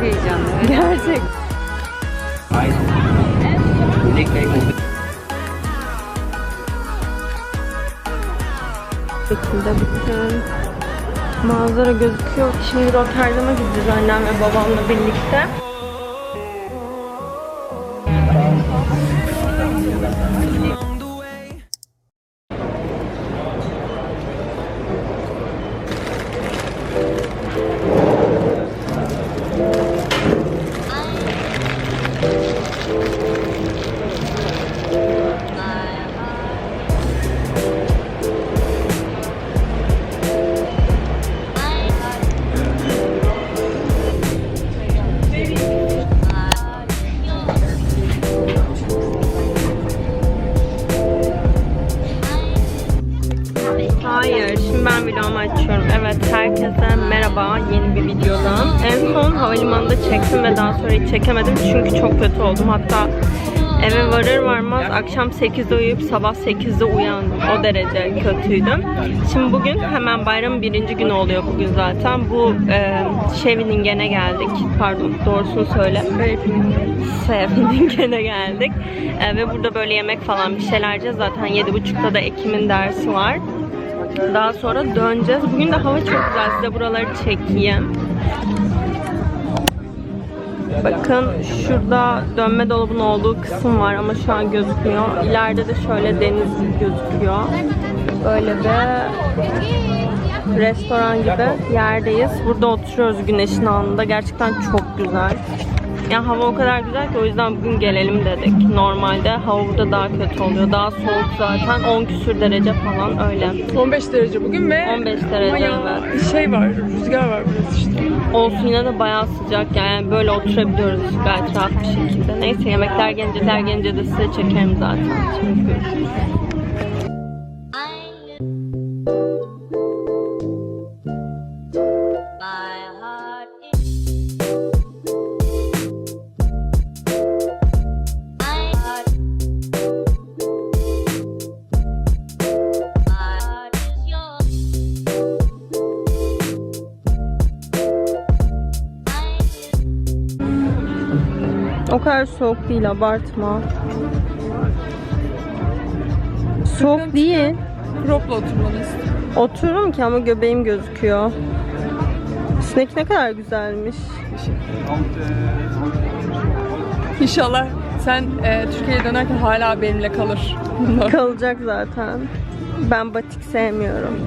heyecanlı. Gerçek. şekilde bütün manzara gözüküyor. Şimdi Rotterdam'a gideceğiz annem ve babamla birlikte. Havalimanında çektim ve daha sonra hiç çekemedim çünkü çok kötü oldum. Hatta eve varır varmaz akşam 8'de uyuyup sabah 8'de uyandım. O derece kötüydüm. Şimdi bugün hemen bayramın birinci günü oluyor bugün zaten. Bu e, Şeviningen'e geldik. Pardon, doğrusunu söyle. Seviningene geldik. E, ve burada böyle yemek falan bir şeyler yiyeceğiz. Zaten 7.30'da da Ekim'in dersi var. Daha sonra döneceğiz. Bugün de hava çok güzel. Size buraları çekeyim. Bakın şurada dönme dolabının olduğu kısım var ama şu an gözükmüyor. İleride de şöyle deniz gözüküyor. Böyle bir restoran gibi yerdeyiz. Burada oturuyoruz güneşin altında. Gerçekten çok güzel. Yani hava o kadar güzel ki o yüzden bugün gelelim dedik. Normalde hava burada daha kötü oluyor. Daha soğuk zaten. 10 küsür derece falan öyle. 15 derece bugün ve 15 ama derece ya, evet. şey var, rüzgar var biraz işte. Olsun yine de bayağı sıcak yani böyle oturabiliyoruz gayet rahat bir şekilde. Neyse yemekler gelince der gelince de size çekerim zaten. Şimdi. Kadar soğuk değil abartma. Soğuk değil. Crop'la oturmanı istiyorum. Otururum ki ama göbeğim gözüküyor. Sinek ne kadar güzelmiş. İnşallah sen e, Türkiye'ye dönerken hala benimle kalır. Kalacak zaten. Ben batik sevmiyorum.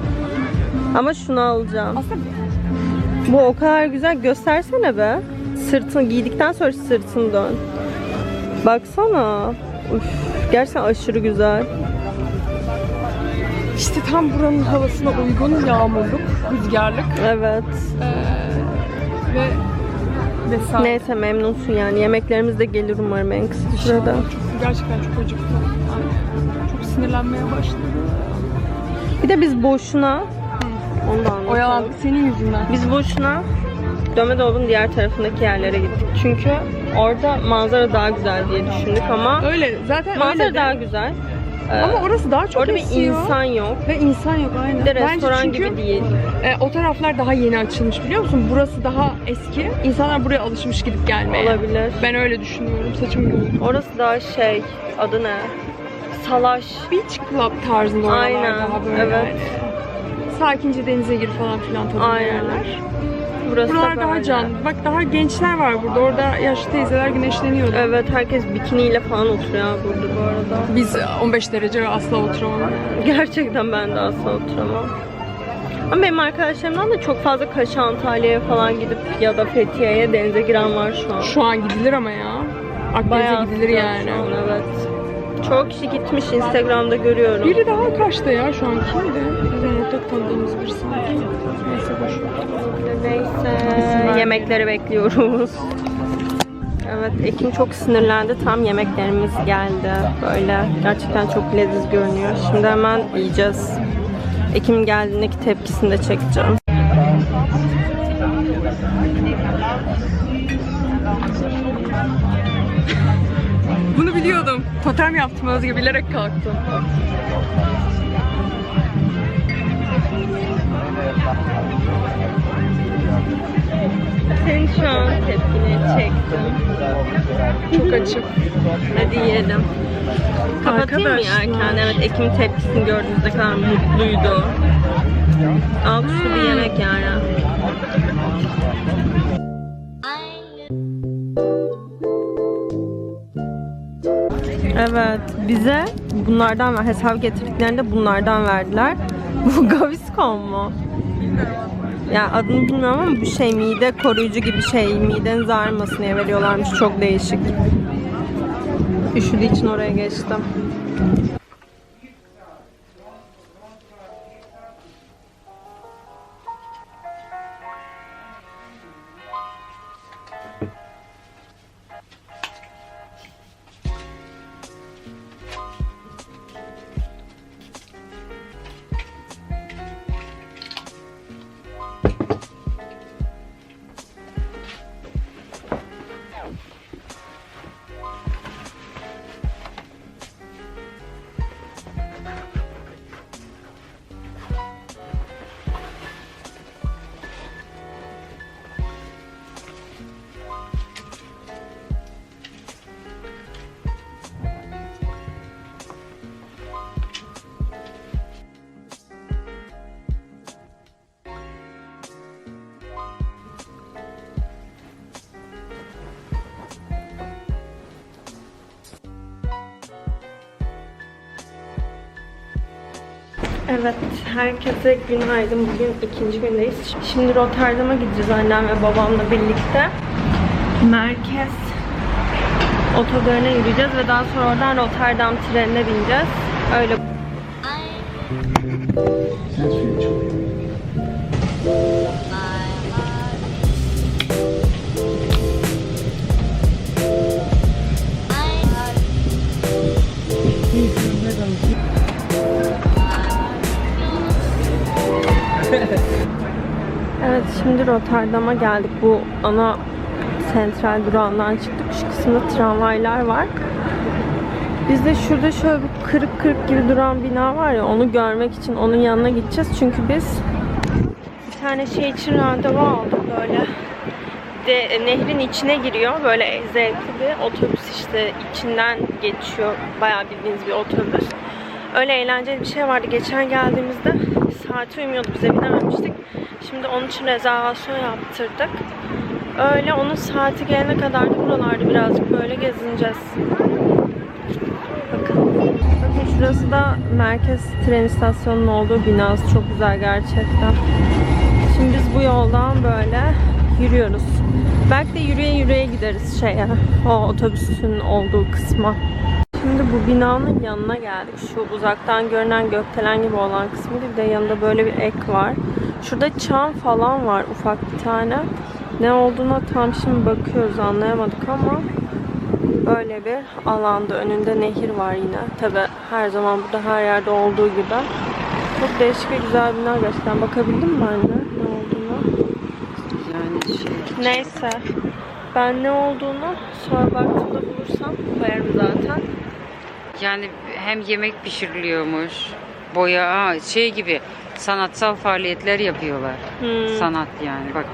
Ama şunu alacağım. Aslında Bu o kadar güzel. Göstersene be. Sırtını giydikten sonra sırtını dön. Baksana. Uf, gerçekten aşırı güzel. işte tam buranın havasına uygun yağmurluk, rüzgarlık Evet. e, ve vesaire. Neyse memnunsun yani. Yemeklerimiz de gelir umarım en kısa sürede. Çok, gerçekten çok acıktım. Ay, Çok sinirlenmeye başladım. Bir de biz boşuna anlatalım. Oyalandık senin yüzünden. Biz boşuna dönme dolabın diğer tarafındaki yerlere gittik. Çünkü orada manzara daha güzel diye düşündük ama Öyle zaten manzara öyle de. daha güzel. Ee, Ama orası daha çok orada bir esiyor. insan yok. Ve insan yok aynen. Bir de Bence restoran çünkü, gibi değil. e, o taraflar daha yeni açılmış biliyor musun? Burası daha eski. İnsanlar buraya alışmış gidip gelmeye. Olabilir. Ben öyle düşünüyorum. Saçım gibi. Orası daha şey adı ne? Salaş. Beach club tarzında oralar Aynen, daha böyle. evet. yani. Sakince denize gir falan filan Aynen. yerler. Burası da Buralar daha böyle. canlı. Bak daha gençler var burada. Orada yaşlı teyzeler güneşleniyordu. Evet herkes bikiniyle falan oturuyor burada bu arada. Biz 15 derece ve asla oturamam. Gerçekten ben de asla oturamam. Ama benim arkadaşlarımdan da çok fazla Kaş Antalya'ya falan gidip ya da Fethiye'ye denize giren var şu an. Şu an gidilir ama ya. Akdeniz'e Bayağı gidilir sıcak yani. şu an, evet. Çok kişi gitmiş Instagram'da görüyorum. Biri daha kaçta ya şu an kimdi? Bizim ortak tanıdığımız bir sanki. Neyse boş ver. Neyse yemekleri bekliyoruz. Evet Ekim çok sinirlendi. Tam yemeklerimiz geldi. Böyle gerçekten çok leziz görünüyor. Şimdi hemen yiyeceğiz. Ekim geldiğindeki tepkisini de çekeceğim. Biliyordum. Totem yaptım Özge bilerek kalktım. Senin şu an tepkini çektim. Çok açık. Hadi yiyelim. Kapatayım mı yerken? Evet Ekim tepkisini gördüğünüzde kadar mutluydu. Alt üstü bir yemek yani. Evet, bize bunlardan ver, hesap getirdiklerinde bunlardan verdiler. Bu Gaviscon mu? Ya adını bilmiyorum ama bu şey mide koruyucu gibi şey, mideniz ağrımasın diye veriyorlarmış. Çok değişik. Üşüdüğü için oraya geçtim. Evet, herkese günaydın. Bugün ikinci gündeyiz. Şimdi Rotterdam'a gideceğiz annem ve babamla birlikte. Merkez otogarına yürüyeceğiz ve daha sonra oradan Rotterdam trenine bineceğiz. Öyle Evet şimdi Rotterdam'a geldik. Bu ana sentral durağından çıktık. Şu kısımda tramvaylar var. Biz de şurada şöyle bir kırık kırık gibi duran bina var ya onu görmek için onun yanına gideceğiz. Çünkü biz bir tane şey için randevu aldık böyle. De, nehrin içine giriyor. Böyle zevkli bir otobüs işte içinden geçiyor. Bayağı bildiğiniz bir otobüs. Öyle eğlenceli bir şey vardı. Geçen geldiğimizde saati uymuyordu bize binememiştik. Şimdi onun için rezervasyon yaptırdık. Öyle onun saati gelene kadar da buralarda birazcık böyle gezineceğiz. Bakın. Bakın şurası da merkez tren istasyonunun olduğu binası. Çok güzel gerçekten. Şimdi biz bu yoldan böyle yürüyoruz. Belki de yürüye yürüye gideriz şeye. O otobüsün olduğu kısma. Şimdi bu binanın yanına geldik. Şu uzaktan görünen gökdelen gibi olan kısmı bir de yanında böyle bir ek var. Şurada çam falan var ufak bir tane. Ne olduğuna tam şimdi bakıyoruz anlayamadık ama böyle bir alanda önünde nehir var yine. Tabi her zaman burada her yerde olduğu gibi. Çok değişik ve güzel bir bina gerçekten. Bakabildin mi anne ne olduğunu? Yani şey, Neyse. Ben ne olduğunu sonra baktığımda bulursam koyarım zaten. Yani hem yemek pişiriliyormuş, boya, aa, şey gibi sanatsal faaliyetler yapıyorlar. Hmm. Sanat yani bak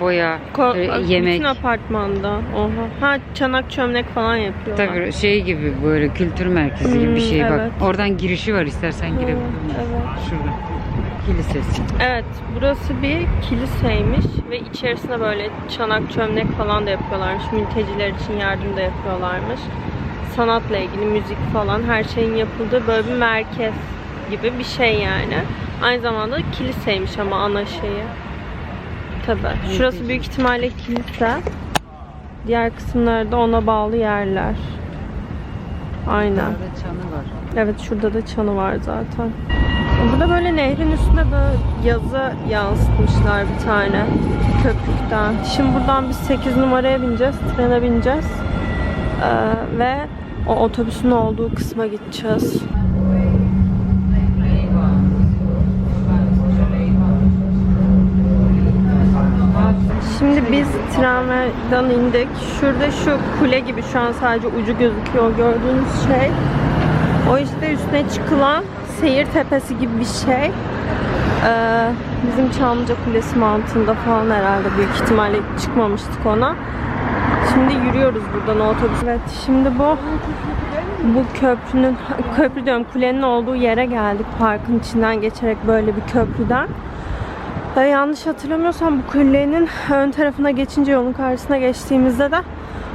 boya, Ko- e, yemek. Bütün apartmanda. Oha. Ha çanak çömlek falan yapıyorlar. Tabii şey gibi böyle kültür merkezi gibi bir Hmm, şey evet. bak. Oradan girişi var istersen Hmm, girebilirsin. evet. Şurada. Kilisesi. Evet, burası bir kiliseymiş ve içerisinde böyle çanak çömlek falan da yapıyorlarmış. Mülteciler için yardım da yapıyorlarmış. Sanatla ilgili müzik falan her şeyin yapıldığı böyle bir merkez gibi bir şey yani. Aynı zamanda kiliseymiş ama ana şeyi. Tabii. Şurası büyük ihtimalle kilise. Diğer kısımları da ona bağlı yerler. Aynen. Evet şurada da çanı var zaten. Burada böyle nehrin üstünde böyle yazı yansıtmışlar bir tane köprükten. Şimdi buradan biz 8 numaraya bineceğiz, trene bineceğiz. Ee, ve o otobüsün olduğu kısma gideceğiz. Şimdi biz tramvaydan indik. Şurada şu kule gibi şu an sadece ucu gözüküyor gördüğünüz şey. O işte üstüne çıkılan seyir tepesi gibi bir şey. Ee, Bizim Çamlıca Kulesi mantığında falan herhalde büyük ihtimalle çıkmamıştık ona. Şimdi yürüyoruz buradan otobüs. Evet şimdi bu bu köprünün köprü diyorum kulenin olduğu yere geldik. Parkın içinden geçerek böyle bir köprüden. Ve yanlış hatırlamıyorsam bu kulenin ön tarafına geçince yolun karşısına geçtiğimizde de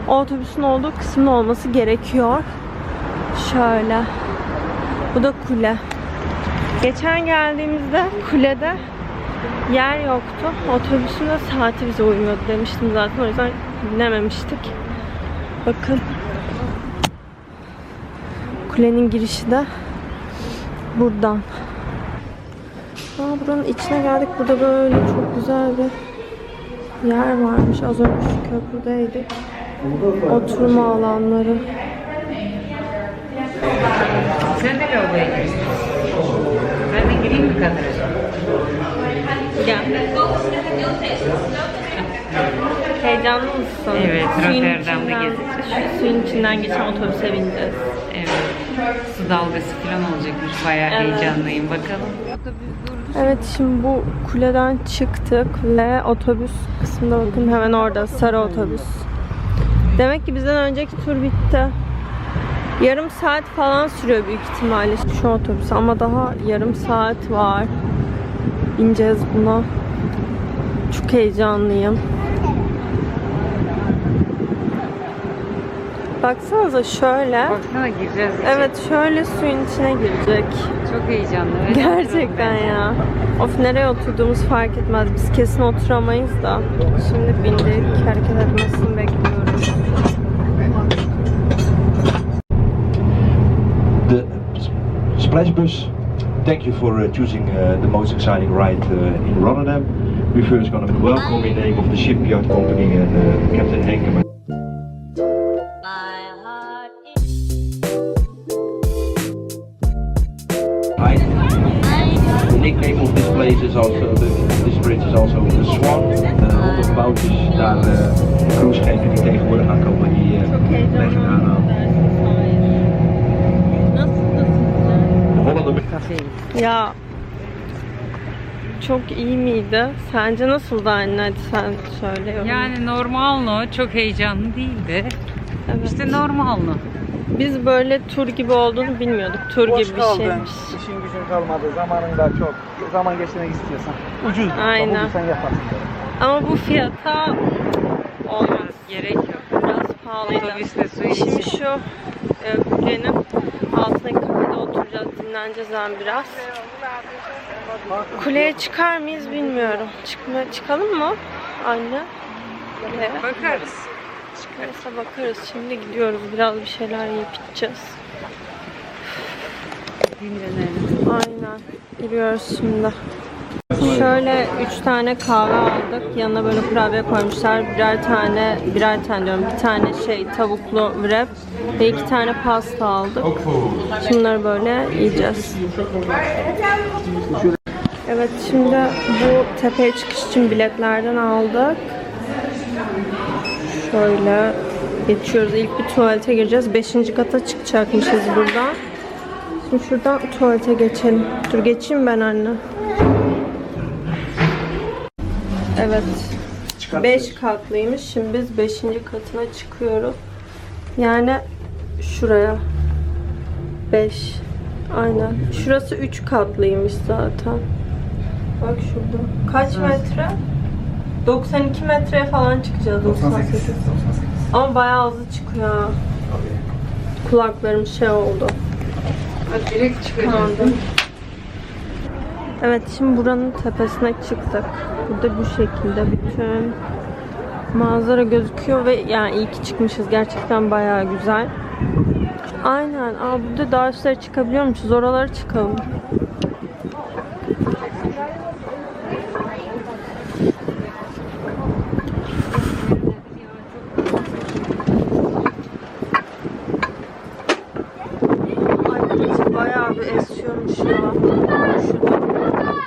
otobüsün olduğu kısmın olması gerekiyor. Şöyle. Bu da kule. Geçen geldiğimizde kulede yer yoktu. Otobüsün de saati bize uymuyordu demiştim zaten. O yüzden binememiştik. Bakın. Kulenin girişi de buradan. Aa, buranın içine geldik. Burada böyle çok güzel bir yer varmış. Az önce şu köprüdeydik. Oturma alanları. Sen de lavaboya. Ben de gireyim mi kadraja? Gel. Heyecanlı mısın? Evet, Suyun Rotterdam'da içinden- gezeceğiz. şu Suyun içinden geçen otobüse bineceğiz. Evet. Su dalgası falan olacakmış. Bayağı Evet. heyecanlıyım. Bakalım. Evet şimdi bu kuleden çıktık ve otobüs kısmında bakın hemen orada sarı otobüs. Demek ki bizden önceki tur bitti. Yarım saat falan sürüyor büyük ihtimalle şu otobüs ama daha yarım saat var. Bineceğiz buna. Çok heyecanlıyım. Baksanıza şöyle. Baksana gireceğiz. içeri. Evet şöyle suyun içine girecek. Çok heyecanlı. Evet, Gerçekten ya. Of nereye oturduğumuz fark etmez. Biz kesin oturamayız da. Şimdi bindik. Hareket etmesini bekliyoruz. the Splashbus. Thank you for uh, choosing uh, the most exciting ride uh, in Rotterdam. We first going to welcome in the name of the shipyard company and uh, Captain Henkeman. İs also the, this bridge is also the Swan. Uh, onder bootjes daar uh, cruiseschepen die tegenwoordig aankomen die uh, leggen daar aan. De Hollander çok iyi miydi? Sence nasıldı anne? Hadi sen söyle. yorum. Yani normal no. Çok heyecanlı değildi. Evet. İşte normal no. Biz böyle tur gibi olduğunu bilmiyorduk. Tur Boş gibi bir kaldın. şeymiş. İşin gücün kalmadı. Zamanın da çok. Zaman geçirmek istiyorsan. Ucuz. Aynen. Bulursan yaparsın. Ama bu fiyata olmaz. Gerek yok. Biraz pahalıydı. Su Şimdi için. şu e, kulenin altındaki kafede oturacağız, dinleneceğiz hem biraz. Kuleye çıkar mıyız bilmiyorum. Çıkma, çıkalım mı anne? Kuleye. Bakarız. Neyse bakarız. Şimdi gidiyoruz. Biraz bir şeyler yiyip içeceğiz. Dinlenelim. Aynen. Gidiyoruz şimdi. Şöyle üç tane kahve aldık. Yanına böyle kurabiye koymuşlar. Birer tane, birer tane diyorum. Bir tane şey tavuklu wrap ve iki tane pasta aldık. Şunları böyle yiyeceğiz. Evet şimdi bu tepeye çıkış için biletlerden aldık. Şöyle geçiyoruz. İlk bir tuvalete gireceğiz. Beşinci kata çıkacakmışız buradan. Şimdi şuradan tuvalete geçelim. Dur geçeyim ben anne. Evet. 5 katlıymış. Şimdi biz 5. katına çıkıyoruz. Yani şuraya. 5. Aynen. Şurası 3 katlıymış zaten. Bak şurada. Kaç metre? 92 metreye falan çıkacağız. 98. Ama bayağı hızlı çıkıyor. ha. Kulaklarım şey oldu. Hadi direkt çıkacağız. Evet şimdi buranın tepesine çıktık. Burada bu şekilde bütün manzara gözüküyor ve yani iyi ki çıkmışız. Gerçekten bayağı güzel. Aynen. Aa, burada daha üstlere çıkabiliyormuşuz. Oralara çıkalım. Ay burası bayağı bir esiyormuş ya. Şurada.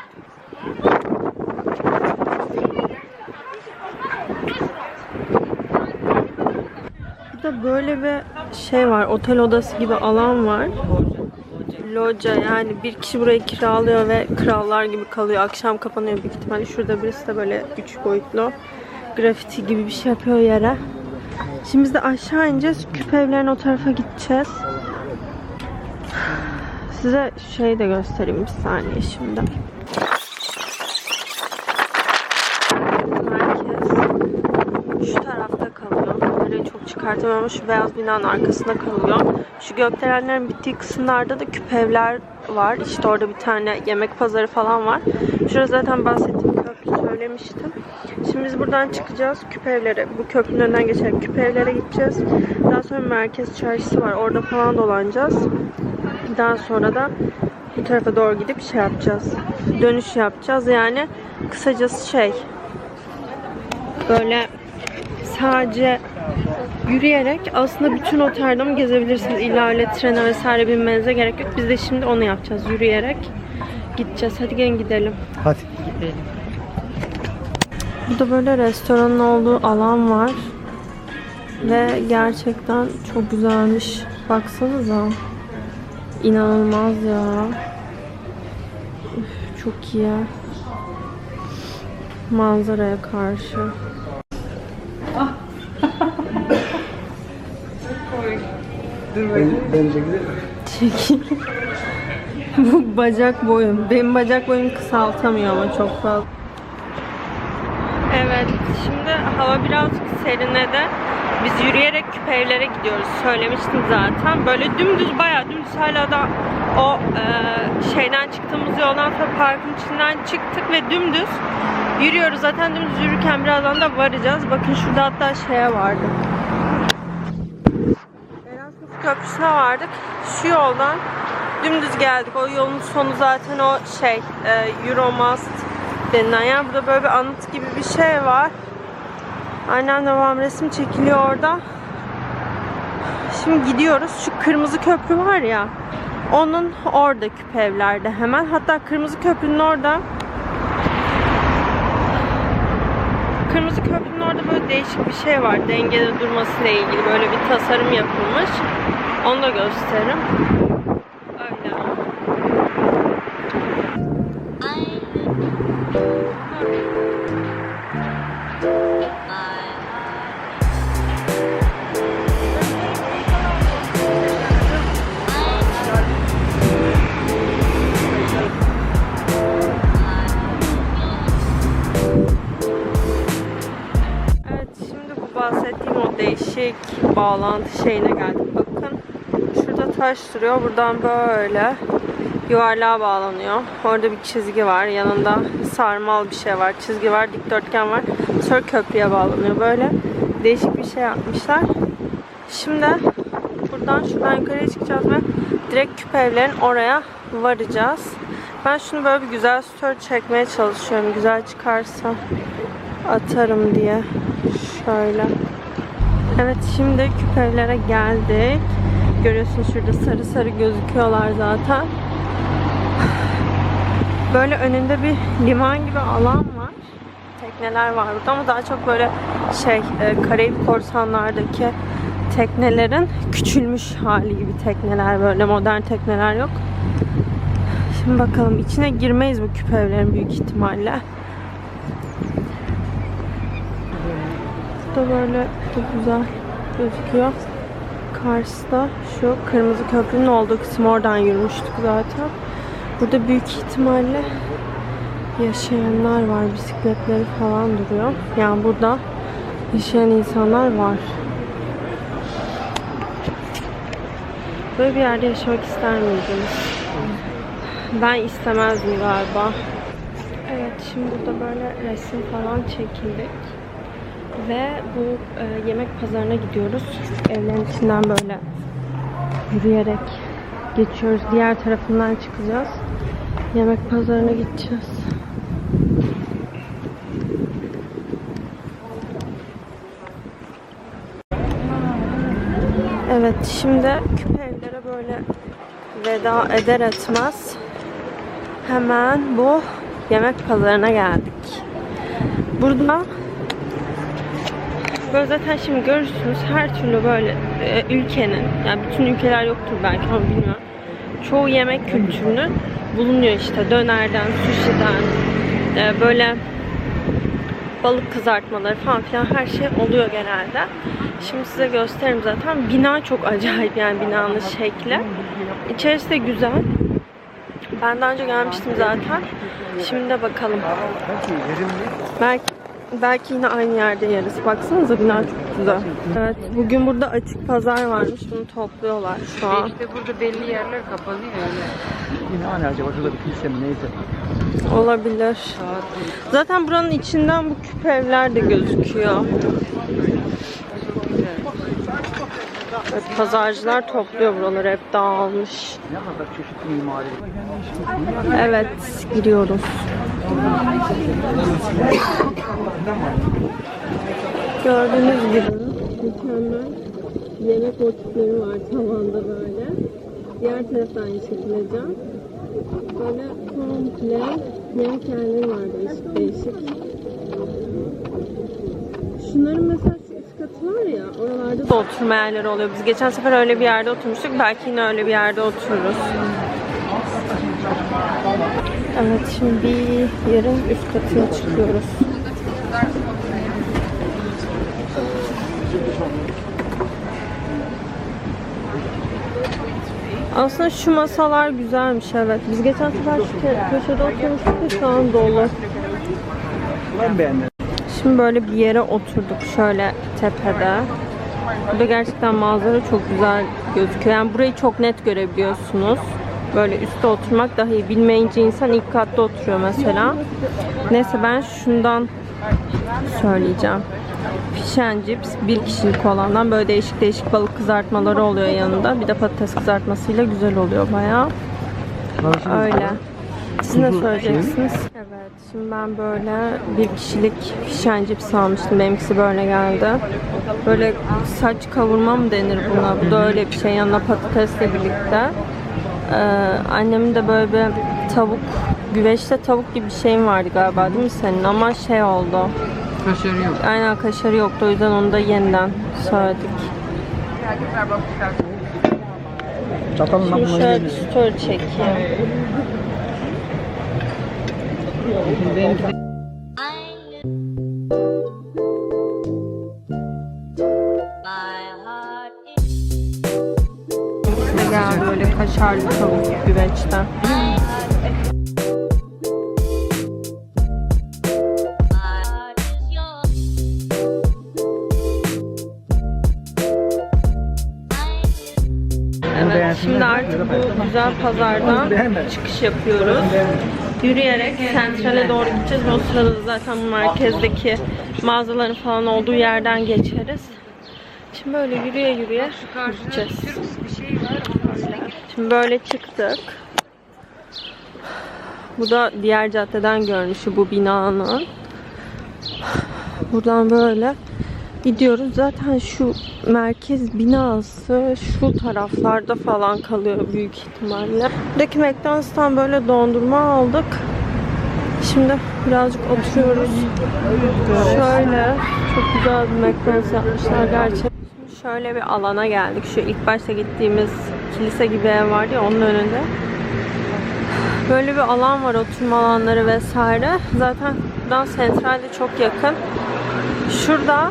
Burada böyle bir şey var. Otel odası gibi alan var. loca yani bir kişi burayı kiralıyor ve krallar gibi kalıyor. Akşam kapanıyor büyük ihtimalle. Şurada birisi de böyle üç boyutlu grafiti gibi bir şey yapıyor yere. Şimdi biz de aşağı ineceğiz. Küpe evlerin o tarafa gideceğiz. Size şey de göstereyim bir saniye şimdi. Merkez şu tarafta kalıyor. Böyle ama şu beyaz binanın arkasında kalıyor. Şu gökdelenlerin bittiği kısımlarda da küpe evler var. İşte orada bir tane yemek pazarı falan var. Şurada zaten bahsettiğim köprü söylemiştim. Şimdi biz buradan çıkacağız küpe evlere. Bu köprünün önünden geçerek küpe evlere gideceğiz. Daha sonra merkez çarşısı var. Orada falan dolanacağız. Daha sonra da bu tarafa doğru gidip şey yapacağız. Dönüş yapacağız. Yani kısacası şey böyle sadece yürüyerek aslında bütün Rotterdam'ı gezebilirsiniz. İlla öyle trene vesaire binmenize gerek yok. Biz de şimdi onu yapacağız. Yürüyerek gideceğiz. Hadi gelin gidelim. Hadi. Gidelim. Burada böyle restoranın olduğu alan var. Ve gerçekten çok güzelmiş. Baksanıza. İnanılmaz ya. Üf, çok iyi. Manzaraya karşı. Bence güzel. Çekil. Bu bacak boyum. Benim bacak boyum kısaltamıyor ama çok fazla. Evet, şimdi hava birazcık serinledi. Biz yürüyerek küpe evlere gidiyoruz. Söylemiştim zaten. Böyle dümdüz bayağı dümdüz hala da o e, şeyden çıktığımız yoldan sonra parkın içinden çıktık ve dümdüz yürüyoruz. Zaten dümdüz yürürken birazdan da varacağız. Bakın şurada hatta şeye vardı. Köprüsü'ne vardık. Şu yoldan dümdüz geldik. O yolun sonu zaten o şey e, Euromast denilen yer. Burada böyle bir anıt gibi bir şey var. Annem devam resim çekiliyor orada. Şimdi gidiyoruz. Şu kırmızı köprü var ya. Onun orada küpe evlerde hemen. Hatta kırmızı köprünün orada Kırmızı köprünün orada böyle değişik bir şey var. Dengede durmasıyla ilgili böyle bir tasarım yapılmış. Onu da gösteririm. Evet şimdi bu bahsettiğim o değişik bağlantı şeyine geldik. Taş duruyor. Buradan böyle yuvarlığa bağlanıyor. Orada bir çizgi var. Yanında sarmal bir şey var. Çizgi var, dikdörtgen var. Sonra köprüye bağlanıyor. Böyle değişik bir şey yapmışlar. Şimdi buradan şuradan yukarıya çıkacağız ve direkt küpe evlerin oraya varacağız. Ben şunu böyle bir güzel story çekmeye çalışıyorum. Güzel çıkarsa atarım diye. Şöyle. Evet şimdi küpevlere geldik. Görüyorsunuz şurada sarı sarı gözüküyorlar zaten. Böyle önünde bir liman gibi alan var. Tekneler var burada ama daha çok böyle şey e, Karayip korsanlardaki teknelerin küçülmüş hali gibi tekneler böyle modern tekneler yok. Şimdi bakalım içine girmeyiz bu küpe evlerin büyük ihtimalle. da böyle çok güzel gözüküyor. Karşıda şu kırmızı köprünün olduğu kısım oradan yürümüştük zaten. Burada büyük ihtimalle yaşayanlar var. Bisikletleri falan duruyor. Yani burada yaşayan insanlar var. Böyle bir yerde yaşamak ister miydiniz? Ben istemezdim galiba. Evet şimdi burada böyle resim falan çekildik. Ve bu e, yemek pazarına gidiyoruz. Evlerin içinden böyle yürüyerek geçiyoruz. Diğer tarafından çıkacağız. Yemek pazarına gideceğiz. Evet şimdi küpe evlere böyle veda eder etmez hemen bu yemek pazarına geldik. Burada Böyle zaten şimdi görürsünüz her türlü böyle e, ülkenin, yani bütün ülkeler yoktur belki ama bilmiyorum. çoğu yemek kültürünü bulunuyor işte. Dönerden, sushi'den, e, böyle balık kızartmaları falan filan her şey oluyor genelde. Şimdi size gösteririm zaten. Bina çok acayip yani binanın şekli. İçerisi de güzel. Ben daha önce gelmiştim zaten. Şimdi de bakalım. Belki belki yine aynı yerde yeriz. Baksanıza bina çok güzel. Evet, bugün burada açık pazar varmış. Bunu topluyorlar şu an. Belki de burada belli yerler kapanıyor öyle. Yine hani acaba şurada bir kilise mi neyse. Olabilir. Zaten buranın içinden bu küp evler de gözüküyor. Evet, pazarcılar topluyor buraları hep dağılmış. Ne kadar çeşitli mimari. Evet, giriyoruz. Gördüğünüz gibi mükemmel yemek motifleri var tavanda böyle. Diğer tarafta aynı şekilde cam. Böyle komple yemek yerleri var değişik değişik. Şunların mesela oralarda da oturma yerleri oluyor. Biz geçen sefer öyle bir yerde oturmuştuk. Belki yine öyle bir yerde otururuz. Evet şimdi bir yerin üst katına çıkıyoruz. Aslında şu masalar güzelmiş evet. Biz geçen sefer şu köşede oturmuştuk da şu an dolu. Ben beğendim. Şimdi böyle bir yere oturduk şöyle tepede. Burada gerçekten manzara çok güzel gözüküyor. Yani burayı çok net görebiliyorsunuz. Böyle üstte oturmak daha iyi. Bilmeyince insan ilk katta oturuyor mesela. Neyse ben şundan söyleyeceğim. Fish and chips bir kişilik olandan böyle değişik değişik balık kızartmaları oluyor yanında. Bir de patates kızartmasıyla güzel oluyor bayağı. Öyle. Siz ne söyleyeceksiniz? Evet, şimdi ben böyle bir kişilik fish and chips almıştım. Benimkisi böyle geldi. Böyle saç kavurma mı denir buna? Bu da öyle bir şey. Yanına patatesle birlikte. Ee, annemin de böyle bir tavuk, güveçte tavuk gibi bir şeyin vardı galiba değil mi senin? Ama şey oldu. Kaşarı yok. Aynen kaşarı yoktu. O yüzden onu da yeniden söyledik. Şimdi şöyle bir story çekeyim. I My heart is Size geldi böyle kaşarlı tavuk güveçten. şimdi artık bu güzel pazardan çıkış yapıyoruz. Yürüyerek sentrale doğru gideceğiz o sırada da zaten merkezdeki mağazaların falan olduğu yerden geçeriz. Şimdi böyle yürüye yürüye gideceğiz. Şimdi böyle çıktık. Bu da diğer caddeden görünüşü bu binanın. Buradan böyle gidiyoruz. Zaten şu merkez binası şu taraflarda falan kalıyor büyük ihtimalle. Buradaki McDonald's'tan böyle dondurma aldık. Şimdi birazcık oturuyoruz. Şöyle çok güzel bir McDonald's yapmışlar gerçekten. Şimdi şöyle bir alana geldik. Şu ilk başta gittiğimiz kilise gibi ev vardı ya onun önünde. Böyle bir alan var oturma alanları vesaire. Zaten buradan sentralde çok yakın. Şurada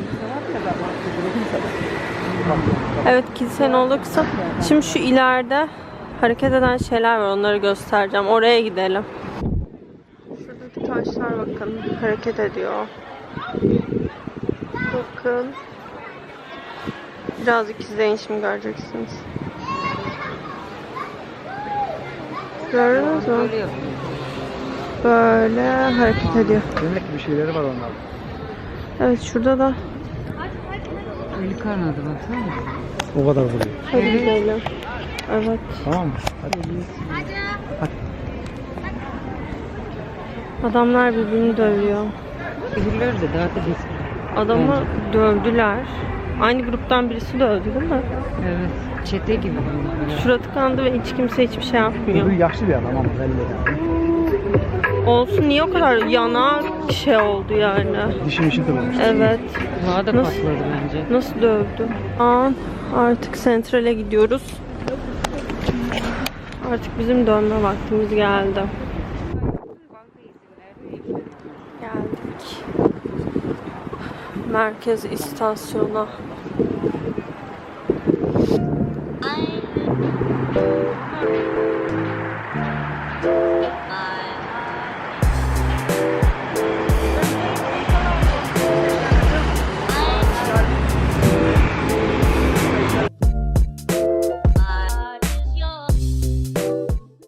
Evet kilisenin olduğu kısım. Şimdi şu ileride hareket eden şeyler var. Onları göstereceğim. Oraya gidelim. Şuradaki taşlar bakın hareket ediyor. Bakın. Birazcık izleyin şimdi göreceksiniz. Gördünüz mü? Böyle hareket ediyor. Demek bir şeyleri var onlarda. Evet şurada da El kanadı baksana. O kadar vuruyor. hadi gidelim. Evet. Tamam mı? Hadi. Adamlar birbirini dövüyor. Öbürleri de daha da biz. Adamı dövdüler. Aynı gruptan birisi dövdü değil mi? Evet. Çete gibi. bunlar. Suratı kandı ve hiç kimse hiçbir şey Bu yapmıyor. yaşlı bir adam ama belli yani. Olsun niye o kadar yana şey oldu yani. Dişim işi kırılmış. Evet. Daha da Nasıl? patladı bence. Nasıl dövdü? An artık sentrale gidiyoruz. Artık bizim dönme vaktimiz geldi. Geldik. Merkez istasyona.